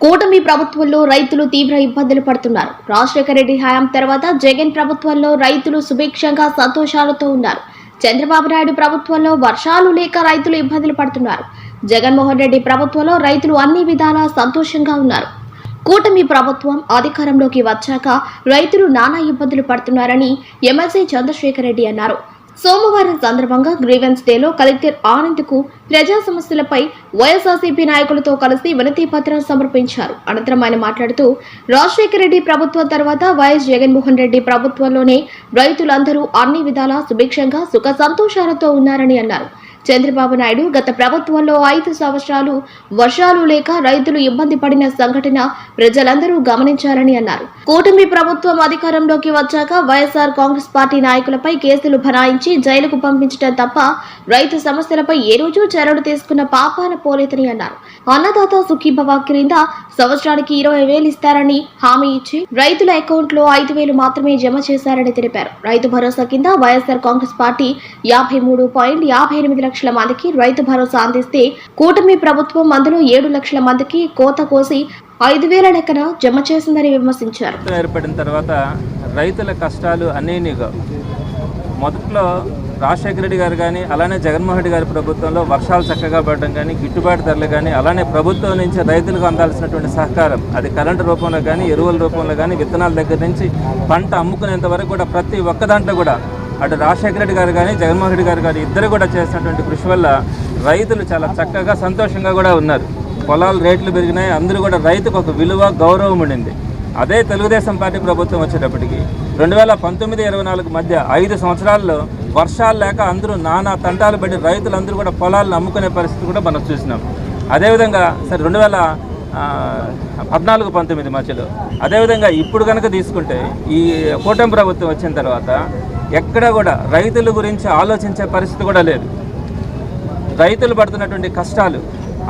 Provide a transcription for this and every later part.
కూటమి ప్రభుత్వంలో రైతులు తీవ్ర ఇబ్బందులు పడుతున్నారు. రాజశేఖర రెడ్డి హయాం తర్వాత జగన్ ప్రభుత్వంలో రైతులు సుభిక్షంగా సంతోషాలతో ఉన్నారు. చంద్రబాబు నాయుడు ప్రభుత్వంలో వర్షాలు లేక రైతులు ఇబ్బందులు పడుతున్నారు. జగన్మోహన్ రెడ్డి ప్రభుత్వంలో రైతులు అన్ని విధాలా సంతోషంగా ఉన్నారు. కూటమి ప్రభుత్వం అధికారంలోకి వచ్చాక రైతులు నానా ఇబ్బందులు పడుతున్నారని ఎమ్మెల్సీ చంద్రశేఖర్ రెడ్డి అన్నారు. సోమవారం సందర్భంగా గ్రీవెన్స్ డేలో కలెక్టర్ ఆనంద్కు ప్రజా సమస్యలపై వైఎస్ఆర్సీపీ నాయకులతో కలిసి వినతి పత్రం సమర్పించారు. అనంతరం ఆయన మాట్లాడుతూ రాజశేఖర రెడ్డి ప్రభుత్వం తర్వాత వైఎస్ జగన్మోహన్ రెడ్డి ప్రభుత్వంలోనే రైతులందరూ అన్ని విధాలా సుభిక్షంగా సుఖ సంతోషాలతో ఉన్నారని అన్నారు. చంద్రబాబు నాయుడు గత ప్రభుత్వంలో ఐదు సంవత్సరాలు వర్షాలు లేక రైతులు ఇబ్బంది పడిన సంఘటన ప్రజలందరూ గమనించారని అన్నారు. కూటమి ప్రభుత్వం అధికారంలోకి వచ్చాక వైఎస్ఆర్ కాంగ్రెస్ పార్టీ నాయకులపై కేసులు బనాయించి జైలుకు పంపించడం తప్ప రైతు సమస్యలపై ఏ రోజు చర్యలు తీసుకున్న పాపాన పోలేదని అన్నారు. అన్నదాత సుఖీభవ క్రింద సంవత్సరానికి ఇరవై వేలు ఇస్తారని హామీ ఇచ్చి రైతుల అకౌంట్లో ఐదు వేలు మాత్రమే జమ చేశారని తెలిపారు. రైతు భరోసా కింద వైఎస్ఆర్ కాంగ్రెస్ పార్టీ యాభై మూడు పాయింట్ యాభై ఎనిమిది లక్షల లక్షల మందికి రైతు భరోసా అందిస్తే కూటమి ప్రభుత్వం అందులో ఏడు లక్షల మందికి కోత కోసి ఐదు వేల లెక్కన జమ చేసిందని విమర్శించారు. ఏర్పడిన తర్వాత రైతుల కష్టాలు అనేనిగా మొదట్లో రాజశేఖర రెడ్డి గారు కానీ అలానే జగన్మోహన్ రెడ్డి గారి ప్రభుత్వంలో వర్షాలు చక్కగా పడడం కానీ గిట్టుబాటు ధరలు కానీ అలానే ప్రభుత్వం నుంచి రైతులకు అందాల్సినటువంటి సహకారం అది కరెంటు రూపంలో కానీ ఎరువుల రూపంలో కానీ విత్తనాల దగ్గర నుంచి పంట అమ్ముకునేంత వరకు కూడా ప్రతి ఒక్క దాంట్లో కూడా అటు రాజశేఖర రెడ్డి గారు కానీ జగన్మోహన్ రెడ్డి గారు కానీ ఇద్దరు కూడా చేసినటువంటి కృషి వల్ల రైతులు చాలా చక్కగా సంతోషంగా కూడా ఉన్నారు. పొలాలు రేట్లు పెరిగినాయి. అందరూ కూడా రైతుకు ఒక విలువ గౌరవం ఉండింది. అదే తెలుగుదేశం పార్టీ ప్రభుత్వం వచ్చేటప్పటికి రెండు వేల పంతొమ్మిది ఇరవై నాలుగు మధ్య ఐదు సంవత్సరాల్లో వర్షాలు లేక అందరూ నానా తంటాలు పడి రైతులందరూ కూడా పొలాలను అమ్ముకునే పరిస్థితి కూడా మనం చూసినాం. అదేవిధంగా సరే రెండు వేల పద్నాలుగు పంతొమ్మిది మధ్యలో అదేవిధంగా ఇప్పుడు కనుక తీసుకుంటే ఈ కూటమి ప్రభుత్వం వచ్చిన తర్వాత ఎక్కడ కూడా రైతుల గురించి ఆలోచించే పరిస్థితి కూడా లేదు. రైతులు పడుతున్నటువంటి కష్టాలు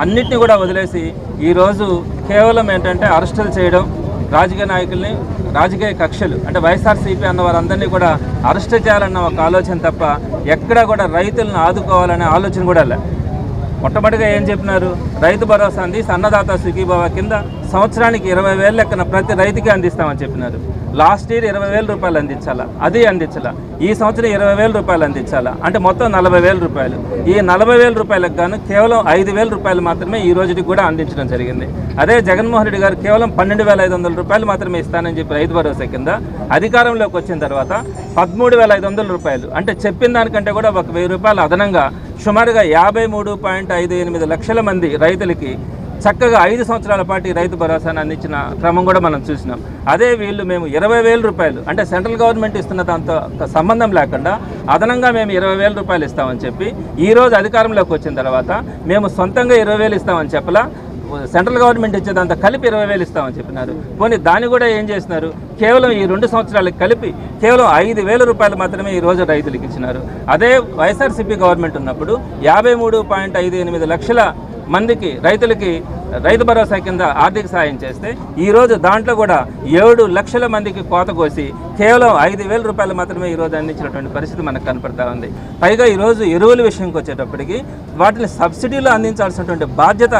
అన్నిటిని కూడా వదిలేసి ఈరోజు కేవలం ఏంటంటే అరెస్టులు చేయడం రాజకీయ నాయకుల్ని రాజకీయ కక్షలు అంటే వైఎస్ఆర్సీపీ అన్న వారందరినీ కూడా అరెస్ట్ చేయాలన్న ఒక ఆలోచన తప్ప ఎక్కడా కూడా రైతులను ఆదుకోవాలనే ఆలోచన కూడా లే. మొట్టమొదటిగా ఏం చెప్పినారు? రైతు భరోసా అంది అన్నదాత సుఖీభావ కింద సంవత్సరానికి ఇరవై వేల లెక్కన ప్రతి రైతుకి అందిస్తామని చెప్పినారు. లాస్ట్ ఇయర్ ఇరవై వేల రూపాయలు అందించాలా? అది అందించాలా. ఈ సంవత్సరం ఇరవై వేల రూపాయలు అందించాలా? అంటే మొత్తం నలభై వేల రూపాయలు. ఈ నలభై వేల రూపాయలకు గాను కేవలం ఐదు వేల రూపాయలు మాత్రమే ఈ రోజుకి కూడా అందించడం జరిగింది. అదే జగన్మోహన్ రెడ్డి గారు కేవలం పన్నెండు వేల ఐదు వందల రూపాయలు మాత్రమే ఇస్తానని చెప్పి రైతు భరోసా కింద అధికారంలోకి వచ్చిన తర్వాత పదమూడు వేల ఐదు వందల రూపాయలు. అంటే చెప్పిన దానికంటే కూడా ఒక వెయ్యి రూపాయలు అదనంగా సుమారుగా యాభై మూడు పాయింట్ ఐదు ఎనిమిది లక్షల మంది రైతులకి చక్కగా ఐదు సంవత్సరాల పాటు రైతు భరోసాను అందించిన క్రమం కూడా మనం చూసినాం. అదే వీళ్ళు మేము ఇరవై వేల రూపాయలు అంటే సెంట్రల్ గవర్నమెంట్ ఇస్తున్న దాంతో సంబంధం లేకుండా అదనంగా మేము ఇరవై వేల రూపాయలు ఇస్తామని చెప్పి ఈరోజు అధికారంలోకి వచ్చిన తర్వాత మేము సొంతంగా ఇరవై వేలు ఇస్తామని చెప్పలా సెంట్రల్ గవర్నమెంట్ ఇచ్చేదంతా కలిపి ఇరవై వేలు ఇస్తామని చెప్పినారు. పోనీ దాన్ని కూడా ఏం చేసినారు? కేవలం ఈ రెండు సంవత్సరాలకు కలిపి కేవలం ఐదు వేల రూపాయలు మాత్రమే ఈ రోజు రైతులకు ఇచ్చినారు. అదే వైఎస్ఆర్సీపీ గవర్నమెంట్ ఉన్నప్పుడు యాభై మూడు పాయింట్ ఐదు ఎనిమిది లక్షల మందికి రైతులకి రైతు భరోసా కింద ఆర్థిక సాయం చేస్తే ఈరోజు దాంట్లో కూడా ఏడు లక్షల మందికి కోత కోసి కేవలం ఐదు వేల రూపాయలు మాత్రమే ఈ రోజు అందించినటువంటి పరిస్థితి మనకు కనపడతా ఉంది. పైగా ఈరోజు ఎరువుల విషయంకి వచ్చేటప్పటికి వాటిని సబ్సిడీలో అందించాల్సినటువంటి బాధ్యత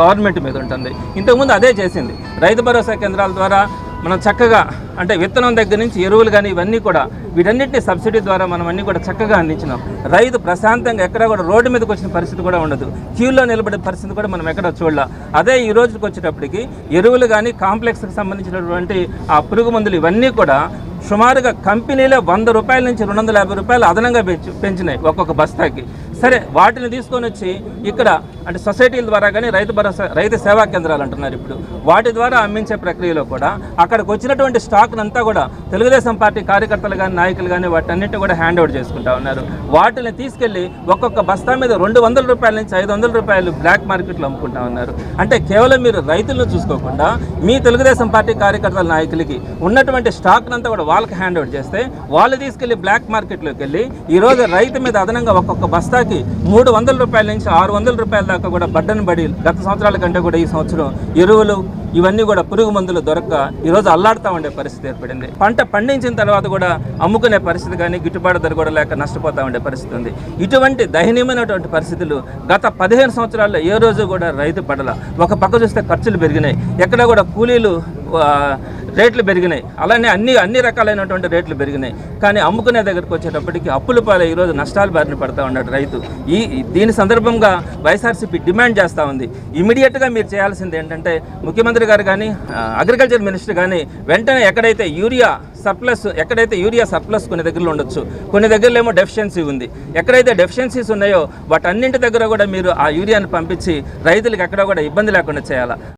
గవర్నమెంట్ మీద ఉంటుంది. ఇంతకుముందు అదే చేసింది. రైతు భరోసా కేంద్రాల ద్వారా మనం చక్కగా అంటే విత్తనం దగ్గర నుంచి ఎరువులు కానీ ఇవన్నీ కూడా వీటన్నిటిని సబ్సిడీ ద్వారా మనం అన్నీ కూడా చక్కగా అందించినాం. రైతు ప్రశాంతంగా ఎక్కడ కూడా రోడ్డు మీదకి వచ్చిన పరిస్థితి కూడా ఉండదు. క్యూలో నిలబడే పరిస్థితి కూడా మనం ఎక్కడ చూడలే. అదే ఈ రోజుకి వచ్చేటప్పటికి ఎరువులు కానీ కాంప్లెక్స్కి సంబంధించినటువంటి ఆ పురుగు మందులు ఇవన్నీ కూడా సుమారుగా కంపెనీలే వంద రూపాయల నుంచి రెండు వందల యాభై రూపాయలు అదనంగా పెంచు పెంచినాయి ఒక్కొక్క బస్తాకి. సరే వాటిని తీసుకొని వచ్చి ఇక్కడ అంటే సొసైటీల ద్వారా కానీ రైతు భరోసా రైతు సేవా కేంద్రాలు అంటున్నారు ఇప్పుడు. వాటి ద్వారా అమ్మించే ప్రక్రియలో కూడా అక్కడికి వచ్చినటువంటి స్టాక్నంతా కూడా తెలుగుదేశం పార్టీ కార్యకర్తలు కానీ నాయకులు కానీ వాటన్నిటిని కూడా హ్యాండ్ ఓవర్ చేసుకుంటా ఉన్నారు. వాటిని తీసుకెళ్ళి ఒక్కొక్క బస్తా మీద రెండు వందల రూపాయల నుంచి ఐదు వందల రూపాయలు బ్లాక్ మార్కెట్లో అమ్ముకుంటా ఉన్నారు. అంటే కేవలం మీరు రైతులను చూసుకోకుండా మీ తెలుగుదేశం పార్టీ కార్యకర్తల నాయకులకి ఉన్నటువంటి స్టాక్నంతా కూడా వాళ్ళకి హ్యాండ్ ఓవర్ చేస్తే వాళ్ళు తీసుకెళ్ళి బ్లాక్ మార్కెట్లోకి వెళ్ళి ఈరోజు రైతు మీద అదనంగా ఒక్కొక్క బస్తా నెలకి మూడు వందల రూపాయల నుంచి ఆరు వందల రూపాయల దాకా కూడా బడ్డను బడి గత సంవత్సరాల కంటే కూడా ఈ సంవత్సరం ఎరువులు ఇవన్నీ కూడా పురుగు మందులు దొరక్క ఈరోజు అల్లాడుతూ ఉండే పరిస్థితి ఏర్పడింది. పంట పండించిన తర్వాత కూడా అమ్ముకునే పరిస్థితి కానీ గిట్టుబాటు ధర కూడా లేక నష్టపోతూ ఉండే పరిస్థితి ఉంది. ఇటువంటి దయనీయమైనటువంటి పరిస్థితులు గత పదిహేను సంవత్సరాల్లో ఏ రోజు కూడా రైతు పడల. ఒక పక్క చూస్తే ఖర్చులు పెరిగినాయి. ఎక్కడ కూడా కూలీలు రేట్లు పెరిగినాయి. అలానే అన్ని అన్ని రకాలైనటువంటి రేట్లు పెరిగినాయి. కానీ అమ్ముకునే దగ్గరకు వచ్చేటప్పటికి అప్పుల పాలై ఈరోజు నష్టాలు బారిన పడతా ఉన్నాడు రైతు. ఈ దీని సందర్భంగా వైఎస్ఆర్సీపీ డిమాండ్ చేస్తూ ఉంది. ఇమీడియట్గా మీరు చేయాల్సింది ఏంటంటే ముఖ్యమంత్రి గారు కానీ అగ్రికల్చర్ మినిస్టర్ కానీ వెంటనే ఎక్కడైతే యూరియా సర్ప్లస్ ఎక్కడైతే యూరియా సర్ప్లస్ కొన్ని దగ్గరలో ఉండొచ్చు. కొన్ని దగ్గరలో ఏమో డెఫిషియన్సీ ఉంది. ఎక్కడైతే డెఫిషియన్సీస్ ఉన్నాయో వాటన్నింటి దగ్గర కూడా మీరు ఆ యూరియాను పంపించి రైతులకు ఎక్కడ కూడా ఇబ్బంది లేకుండా చేయాలి?